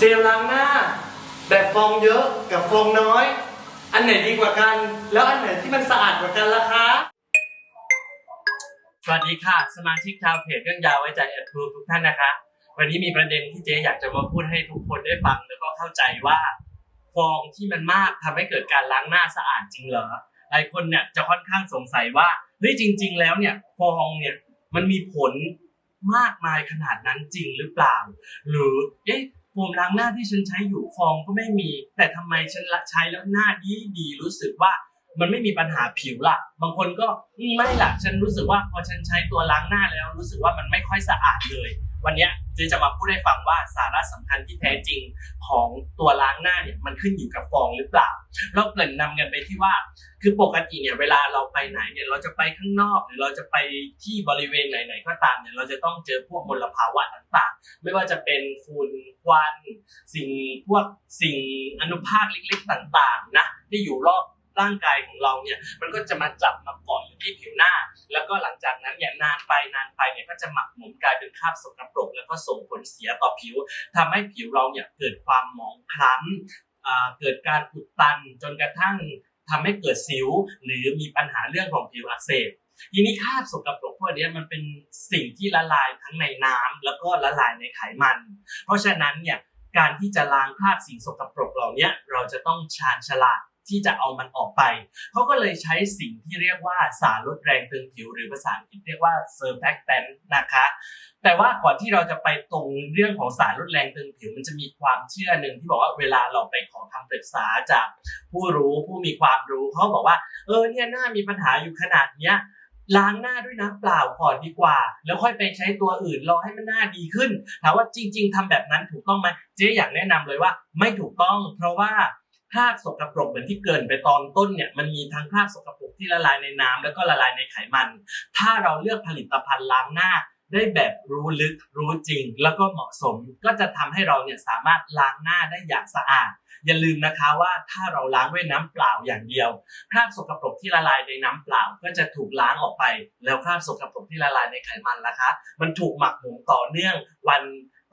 เจลล้างหน้า แบบฟองเยอะกับฟองน้อย อันไหนดีกว่ากัน แล้วอันไหนที่มันสะอาดกว่ากันล่ะคะสวัสดีค่ะ สมาชิกชาวเพจเรื่องยาวไว้ใจแอดพรูทุกท่านนะคะ วันนี้มีประเด็นที่เจ๊อยากจะมาพูดให้ทุกคนได้ฟังแล้วก็เข้าใจว่าฟองที่มันมากทำให้เกิดการล้างหน้าสะอาดจริงเหรอหลายคนเนี่ยจะค่อนข้างสงสัยว่าเฮ้ยจริง ๆ แล้วเนี่ยฟองเนี่ยมันมีผลมากมายขนาดนั้นจริงหรือเปล่า หรือเอ๊ะ โฟมล้างหน้าที่ฉันใช้อยู่ฟองก็ไม่มี แต่ทำไมฉันใช้แล้วหน้าดีดีรู้สึกว่ามันไม่มีปัญหาผิวล่ะบางคนก็ไม่ล่ะฉันรู้สึกว่าพอฉันใช้ตัวล้างหน้าแล้วรู้สึกว่ามันไม่ค่อยสะอาดเลย วันนี้เจจะมาพูดให้ฟังว่าสาระสำคัญที่แท้จริงของตัวล้างหน้าเนี่ยมันขึ้นอยู่กับฟองหรือเปล่า เราเกริ่นนำกันไปที่ว่า คือปกติเนี่ยเวลาเราไปไหนเนี่ยเราจะไปข้างนอกหรือเราจะไปที่บริเวณไหนๆก็ตามเนี่ยเราจะต้องเจอพวกมลภาวะต่างๆ ไม่ว่าจะเป็นฝุ่นควัน สิ่งพวกสิ่งอนุภาคเล็กๆต่างๆนะที่อยู่รอบ ร่างกายของเราเนี่ยมันก็จะมาจับมาเกาะอยู่ที่ผิวหน้า แล้วก็หลังจากนั้นเนี่ยนานไปนานไปเนี่ยก็จะหมักหมมกลายเป็นคราบสกปรก แล้วก็ส่งผลเสียต่อผิวทำให้ผิวเราเนี่ยเกิดความหมองคล้ำเกิดการอุดตันจนกระทั่งทำให้เกิดสิว หรือมีปัญหาเรื่องของผิวอักเสบทีนี้คราบสกปรกพวกนี้มันเป็นสิ่งที่ละลายทั้งในน้ำแล้วก็ละลายในไขมัน เพราะฉะนั้นเนี่ยการที่จะล้างคราบสิ่งสกปรกเหล่านี้เราจะต้องชาญฉลาด ที่จะเอามันออกไป เขาก็เลยใช้สิ่งที่เรียกว่าสารลดแรงตึงผิว หรือภาษาอังกฤษเรียกว่า surfactant นะคะ แต่ว่าก่อนที่เราจะไปตรงเรื่องของสารลดแรงตึงผิว มันจะมีความเชื่อหนึ่งที่บอกว่าเวลาเราไปขอคำปรึกษาจากผู้รู้ผู้มีความรู้เขาบอกว่าเออเนี่ยหน้ามีปัญหาอยู่ขนาดเนี้ยล้างหน้าด้วยน้ำเปล่าก่อนดีกว่า แล้วค่อยไปใช้ตัวอื่นรอให้มันหน้าดีขึ้นถามว่าจริง ๆทำแบบนั้นถูกต้องไหมเจ๊อยากแนะนำเลยว่าไม่ถูกต้อง เพราะว่า คราบสกปรกเหมือนที่เกินไปตอนต้นเนี่ยมันมีทั้งคราบสกปรกที่ละลายในน้ำแล้วก็ละลายในไขมัน ถ้าเราเลือกผลิตภัณฑ์ล้างหน้าได้แบบรู้ลึกรู้จริง แล้วก็เหมาะสมก็จะทำให้เราเนี่ยสามารถล้างหน้าได้อย่างสะอาด อย่าลืมนะคะว่าถ้าเราล้างด้วยน้ำเปล่าอย่างเดียว คราบสกปรกที่ละลายในน้ำเปล่าก็จะถูกล้างออกไป แล้วคราบสกปรกที่ละลายในไขมันล่ะคะ มันถูกหมักหมมต่อเนื่องวัน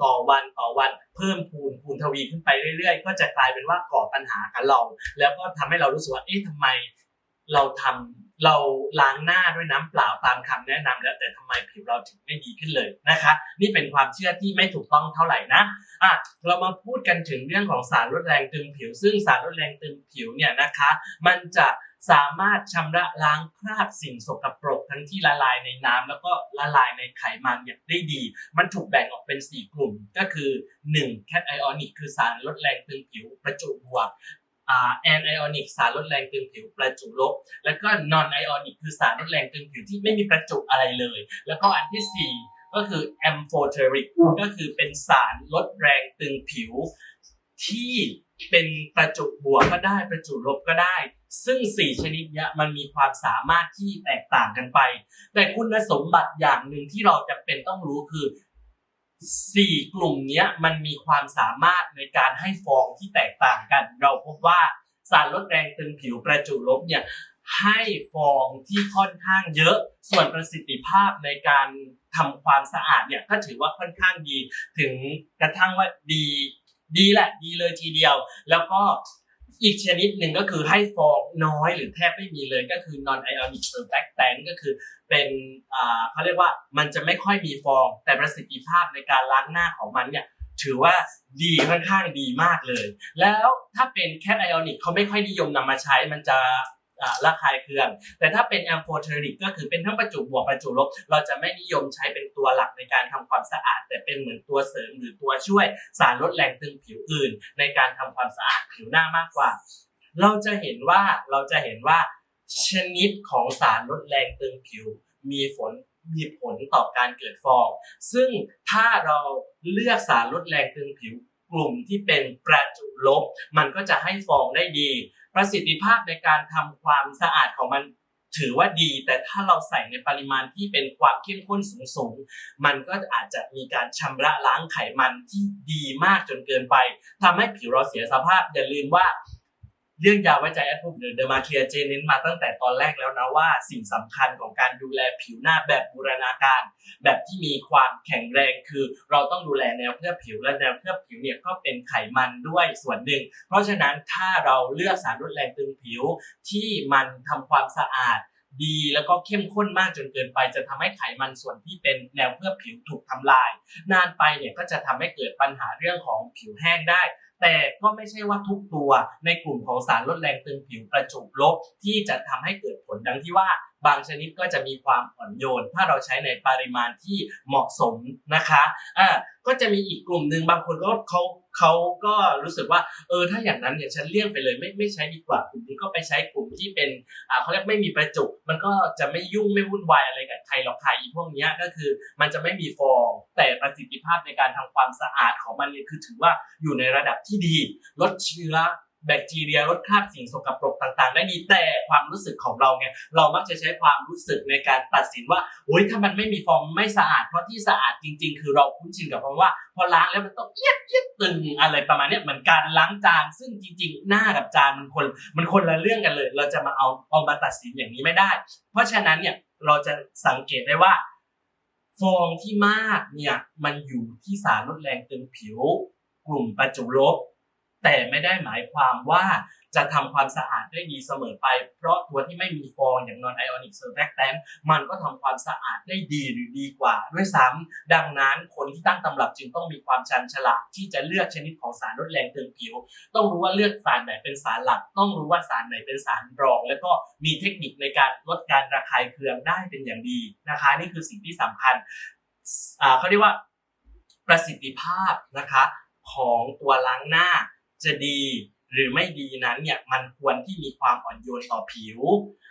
ต่อวันต่อวันเพิ่มพูนพูนทวีขึ้นไปเรื่อยๆ ก็จะกลายเป็นว่าก่อปัญหากับเรา แล้วก็ทำให้เรารู้สึกว่าเอ๊ะทำไมเราทำเราล้างหน้าด้วยน้ำเปล่าตามคำแนะนำแล้วแต่ทำไมผิวเราถึงไม่ดีขึ้นเลยนะคะ นี่เป็นความเชื่อที่ไม่ถูกต้องเท่าไหร่นะอะเรามาพูดกันถึงเรื่องของสารลดแรงตึงผิว ซึ่งสารลดแรงตึงผิวเนี่ยนะคะ มันจะ สามารถชำระล้างคราบสิ่งสกปรกทั้งที่ละลายในน้ำแล้วก็ละลายในไขมันอย่างได้ดี มันถูกแบ่งออกเป็น 4 กลุ่มก็คือ 1. แคทไอออนิกคือสารลดแรงตึงผิวประจุบวกอ่าแอนไอออนิกสารลดแรงตึงผิวประจุลบ แล้วก็นอนไอออนิกคือสารลดแรงตึงผิวที่ไม่มีประจุอะไรเลย แล้วก็อันที่สี่ก็คือแอมโฟเทริกก็คือเป็นสารลดแรงตึงผิวที่ เป็นประจุบวกก็ได้ประจุลบก็ได้ ซึ่ง 4 ชนิดเนี้ยมันมีความสามารถที่แตกต่างกันไป แต่คุณสมบัติอย่างหนึ่งที่เราจำเป็นต้องรู้คือสี่กลุ่มเนี้ยมันมีความสามารถในการให้ฟองที่แตกต่างกัน เราพบว่าสารลดแรงตึงผิวประจุลบเนี่ยให้ฟองที่ค่อนข้างเยอะ ส่วนประสิทธิภาพในการทำความสะอาดเนี่ยก็ถือว่าค่อนข้างดี ถึงกระทั่งว่าดี ดีแหละ ดีเลยทีเดียว แล้วก็อีกชนิดหนึ่งก็คือให้ฟองน้อยหรือแทบไม่มีเลยก็คือ non ionic surfactant ก็คือเป็นอ่าเขาเรียกว่ามันจะไม่ค่อยมีฟอง แต่ประสิทธิภาพในการล้างหน้าของมันเนี่ยถือว่าดีค่อนข้างดีมากเลย แล้วถ้าเป็นแคทไอออนิกเขาไม่ค่อยนิยมนำมาใช้มันจะ ระคายเคือง แต่ถ้าเป็นแอมโฟเทอริกก็คือเป็นทั้งประจุบวกประจุลบ เราจะไม่นิยมใช้เป็นตัวหลักในการทำความสะอาด แต่เป็นเหมือนตัวเสริมหรือตัวช่วยสารลดแรงตึงผิวอื่น ในการทำความสะอาดผิวหน้ามากกว่า เราจะเห็นว่าเราจะเห็นว่าชนิดของสารลดแรงตึงผิว มีผลมีผลต่อการเกิดฟอง ซึ่งถ้าเราเลือกสารลดแรงตึงผิว กลุ่มที่เป็นประจุลบ มันก็จะให้ฟองได้ดี ประสิทธิภาพในการทำความสะอาดของมันถือว่าดี แต่ถ้าเราใส่ในปริมาณที่เป็นความเข้มข้นสูงๆ มันก็อาจจะมีการชำระล้างไขมันที่ดีมากจนเกินไปทำให้ผิวเราเสียสภาพอย่าลืมว่า เรื่องยาไว้ใจแอดพูดเดอะมาเคลียเจเน้นมาตั้งแต่ตอนแรกแล้วนะว่าสิ่งสำคัญของการดูแลผิวหน้าแบบบูรณาการ แบบที่มีความแข็งแรงคือ เราต้องดูแลแนวเคลือบผิวและแนวเคลือบผิวเนี่ยก็เป็นไขมันด้วยส่วนหนึ่ง เพราะฉะนั้นถ้าเราเลือกสารลดแรงตึงผิวที่มันทำความสะอาดดีแล้วก็เข้มข้นมากจนเกินไป จะทำให้ไขมันส่วนที่เป็นแนวเคลือบผิวถูกทำลาย นานไปเนี่ยก็จะทำให้เกิดปัญหาเรื่องของผิวแห้งได้ แต่ก็ไม่ใช่ว่าทุกตัวในกลุ่มของสารลดแรงตึงผิวประจุลบ ที่จะทำให้เกิดผลดังที่ว่าบางชนิดก็จะมีความอ่อนโยน ถ้าเราใช้ในปริมาณที่เหมาะสมนะคะอ่าก็จะมีอีกกลุ่มหนึ่งบางคนก็เขา เขาก็รู้สึกว่าเออถ้าอย่างนั้นเนี่ยฉันเลี่ยงไปเลยไม่ไม่ใช้ดีกว่ากลุ่มนี้ก็ไปใช้กลุ่มที่เป็นอ่าเขาเรียกไม่มีประจุมันก็จะไม่ยุ่งไม่วุ่นวายอะไรกับใครหรอกค่ะอีพวกนี้ก็คือมันจะไม่มีฟอง แต่ประสิทธิภาพในการทำความสะอาดของมันเนี่ยคือถือว่าอยู่ในระดับที่ดี ลดเชื้อ แบคทีเรียลดคราบสิ่งสกปรกต่างๆ ได้ดีแต่ความรู้สึกของเราไงเรามักจะใช้ความรู้สึกในการตัดสินว่าโอ้ยถ้ามันไม่มีฟองไม่สะอาด เพราะที่สะอาดจริง ๆ คือเราคุ้นชินกับคำว่า พอล้างแล้วมันต้องเอียดเอียดตึงอะไรประมาณนี้เหมือนการล้างจาน ซึ่งจริง ๆ หน้ากับจานมันคนมันคนละเรื่องกันเลย เราจะมาเอาเอามาตัดสินอย่างนี้ไม่ได้ เพราะฉะนั้นเนี่ยเราจะสังเกตได้ว่า ฟองที่มากเนี่ยมันอยู่ที่สารลดแรงตึงผิว กลุ่มประจุลบ แต่ไม่ได้หมายความว่าจะทำความสะอาดได้ดีเสมอไป เพราะตัวที่ไม่มีฟองอย่าง non ionic surfactant มันก็ทำความสะอาดได้ดีหรือดีกว่าด้วยซ้ำดังนั้นคนที่ตั้งตำรับจึงต้องมีความชันฉลาดที่จะเลือกชนิดของสารลดแรงตึงผิว ต้องรู้ว่าเลือกสารไหนเป็นสารหลัก ต้องรู้ว่าสารไหนเป็นสารรอง แล้วก็มีเทคนิคในการลดการระคายเคืองได้เป็นอย่างดีนะคะ นี่คือสิ่งที่สำคัญอ่าเขาเรียกว่าประสิทธิภาพนะคะของตัวล้างหน้า จะดีหรือไม่ดีนั้นเนี่ยมันควรที่มีความอ่อนโยนต่อผิว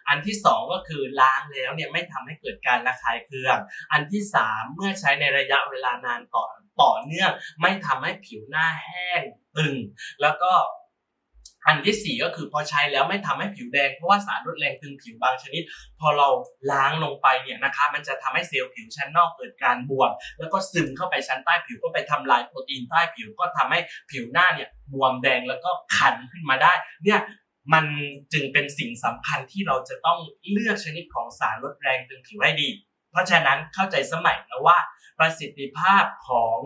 อันที่สองก็คือล้างแล้วเนี่ยไม่ทำให้เกิดการระคายเคือง อันที่สามเมื่อใช้ในระยะเวลานานต่อต่อเนื่องไม่ทำให้ผิวหน้าแห้งตึง แล้วก็ อันที่สี่ก็คือพอใช้แล้วไม่ทำให้ผิวแดง เพราะว่าสารลดแรงตึงผิวบางชนิด พอเราล้างลงไปเนี่ยนะคะมันจะทำให้เซลล์ผิวชั้นนอกเกิดการบวมแล้วก็ซึมเข้าไปชั้นใต้ผิวก็ไปทำลายโปรตีนใต้ผิวก็ทำให้ผิวหน้าเนี่ยบวมแดงแล้วก็คันขึ้นมาได้เนี่ยมันจึงเป็นสิ่งสำคัญที่เราจะต้องเลือกชนิดของสารลดแรงตึงผิวให้ดี เพราะฉะนั้นเข้าใจสมัยนะว่าประสิทธิภาพของ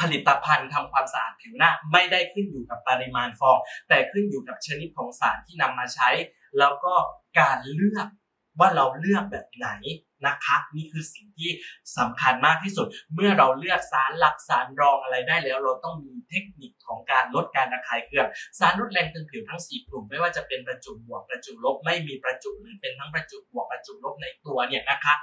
ผลิตภัณฑ์ทำความสะอาดผิวหน้า ไม่ได้ขึ้นอยู่กับปริมาณฟอง แต่ขึ้นอยู่กับชนิดของสารที่นำมาใช้ แล้วก็การเลือกว่าเราเลือกแบบไหน นะคะนี่คือสิ่งที่สำคัญมากที่สุด เมื่อเราเลือกสารหลักสารรองอะไรได้แล้ว เราต้องมีเทคนิคของการลดการระคายเคืองสารลดแรงตึงผิวทั้ง 4 กลุ่ม ไม่ว่าจะเป็นประจุบวกประจุลบไม่มีประจุหรือเป็นทั้งประจุบวกประจุลบในตัวเนี่ยนะคะ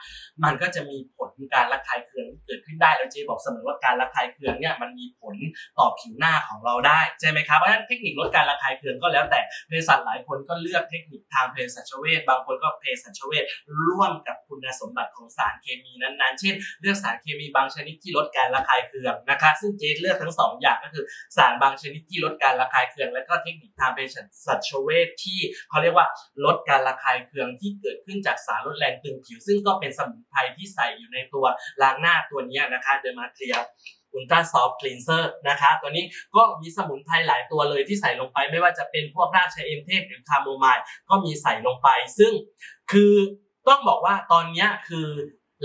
มันก็จะมีผลการระคายเคืองที่เกิดขึ้นได้แล้วเจบอกเสมอว่าการระคายเคืองเนี่ยมันมีผลต่อผิวหน้าของเราได้ใช่ไหมครับเพราะฉะนั้นเทคนิคลดการระคายเคืองก็แล้วแต่เภสัชหลายคนก็เลือกเทคนิคทางเภสัชเวชบางคนก็เภสัชเวชร่วมกับคุณสมมบัติของสารเคมีนั้นๆ เช่น เลือกสารเคมีบางชนิดที่ลดการระคายเคืองนะคะ ซึ่งเจเลือกทั้งสองอย่างก็คือสารบางชนิดที่ลดการระคายเคือง และก็เทคนิคทางเภสัชเวชที่เขาเรียกว่าลดการระคายเคืองที่เกิดขึ้นจากสารลดแรงตึงผิว ซึ่งก็เป็นสมุนไพรที่ใส่อยู่ในตัวล้างหน้าตัวนี้นะคะเดอมาเทียอุลตราซอฟต์คลีนเซอร์นะคะตัวนี้ก็มีสมุนไพรหลายตัวเลยที่ใส่ลงไปไม่ว่าจะเป็นพวกราชเอมเทพหรือคาโมไมล์ก็มีใส่ลงไป ซึ่งคือ ต้องบอกว่าตอนนี้คือ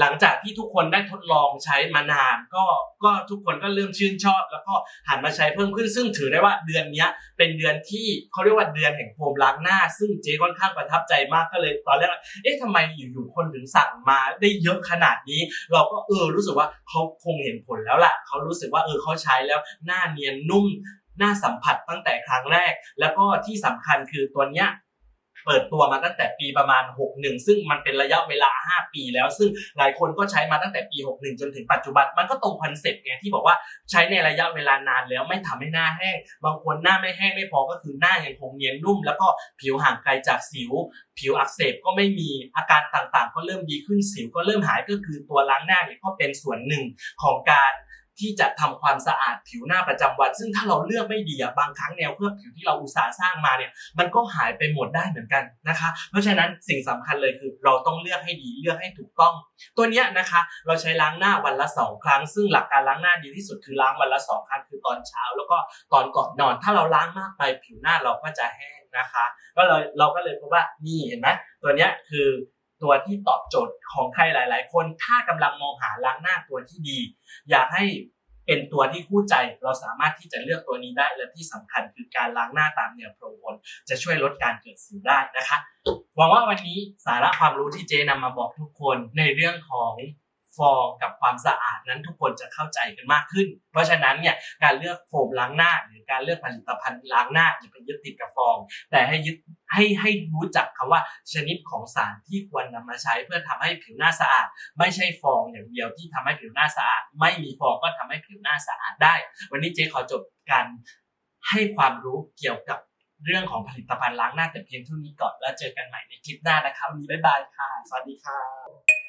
หลังจากที่ทุกคนได้ทดลองใช้มานาน ก็ก็ทุกคนก็เริ่มชื่นชอบ แล้วก็หันมาใช้เพิ่มขึ้นซึ่งถือได้ว่าเดือนนี้เป็นเดือนที่เขาเรียกว่าเดือนแห่งโฟมล้างหน้า ซึ่งเจ๊ค่อนข้างประทับใจมากก็เลยตอนแรกเอ๊ะทำไมอยู่ๆคนถึงสั่งมาได้เยอะขนาดนี้ เราก็เออรู้สึกว่าเขาคงเห็นผลแล้วล่ะเขารู้สึกว่าเออเขาใช้แล้วหน้าเนียนนุ่มหน้าสัมผัสตั้งแต่ครั้งแรก แล้วก็ที่สำคัญคือตัวเนี้ย เปิดตัวมาตั้งแต่ปีประมาณ 61 ซึ่งมันเป็นระยะเวลา 5 ปีแล้ว ซึ่งหลายคนก็ใช้มาตั้งแต่ปี 61 จนถึงปัจจุบัน มันก็ตรงคอนเซ็ปต์ไงที่บอกว่าใช้ในระยะเวลานานแล้วไม่ทำให้หน้าแห้ง บางคนหน้าไม่แห้งไม่พอก็คือหน้ายังคงเนียนนุ่ม แล้วก็ผิวห่างไกลจากสิว ผิวอักเสบก็ไม่มีอาการต่างๆ ก็เริ่มดีขึ้นสิวก็เริ่มหายก็คือตัวล้างหน้าเนี่ยก็เป็นส่วนหนึ่งของการ ที่จะทำความสะอาดผิวหน้าประจำวัน ซึ่งถ้าเราเลือกไม่ดีบางครั้งแนวเคลือบผิวที่เราอุตสาห์สร้างมาเนี่ยมันก็หายไปหมดได้เหมือนกันนะคะ เพราะฉะนั้นสิ่งสำคัญเลยคือเราต้องเลือกให้ดีเลือกให้ถูกต้อง ตัวเนี้ยนะคะเราใช้ล้างหน้าวันละสองครั้ง ซึ่งหลักการล้างหน้าดีที่สุดคือล้างวันละสองครั้งคือตอนเช้า แล้วก็ตอนก่อนนอน ถ้าเราล้างมากไปผิวหน้าเราก็จะแห้งนะคะก็เลยเราก็เลยพบว่านี่เห็นไหมตัวเนี้ยคือ ตัวที่ตอบโจทย์ของใครหลาย ๆ คนถ้ากำลังมองหาล้างหน้าตัวที่ดี อยากให้เป็นตัวที่คู่ใจเราสามารถที่จะเลือกตัวนี้ได้และที่สำคัญคือการล้างหน้าตามแนวโปร่งพลจะช่วยลดการเกิดสิวได้นะคะหวังว่าวันนี้สาระความรู้ที่เจนำมาบอกทุกคนในเรื่องของฟองกับความสะอาดนั้นทุกคนจะเข้าใจกันมากขึ้น เพราะฉะนั้นเนี่ยการเลือกโฟมล้างหน้า หรือการเลือกผลิตภัณฑ์ล้างหน้าอย่าไปยึดติดกับฟอง แต่ให้ยึด ให้ให้รู้จักคำว่าชนิดของสารที่ควรนำมาใช้เพื่อทำให้ผิวหน้าสะอาด ไม่ใช่ฟองอย่างเดียวที่ทำให้ผิวหน้าสะอาด ไม่มีฟองก็ทำให้ผิวหน้าสะอาดได้ วันนี้เจ๊ขอจบการให้ความรู้เกี่ยวกับเรื่องของผลิตภัณฑ์ล้างหน้าแต่เพียงเท่านี้ก่อนแล้วเจอกันใหม่ในคลิปหน้านะครับมีบ๊ายบายค่ะ สวัสดีค่ะ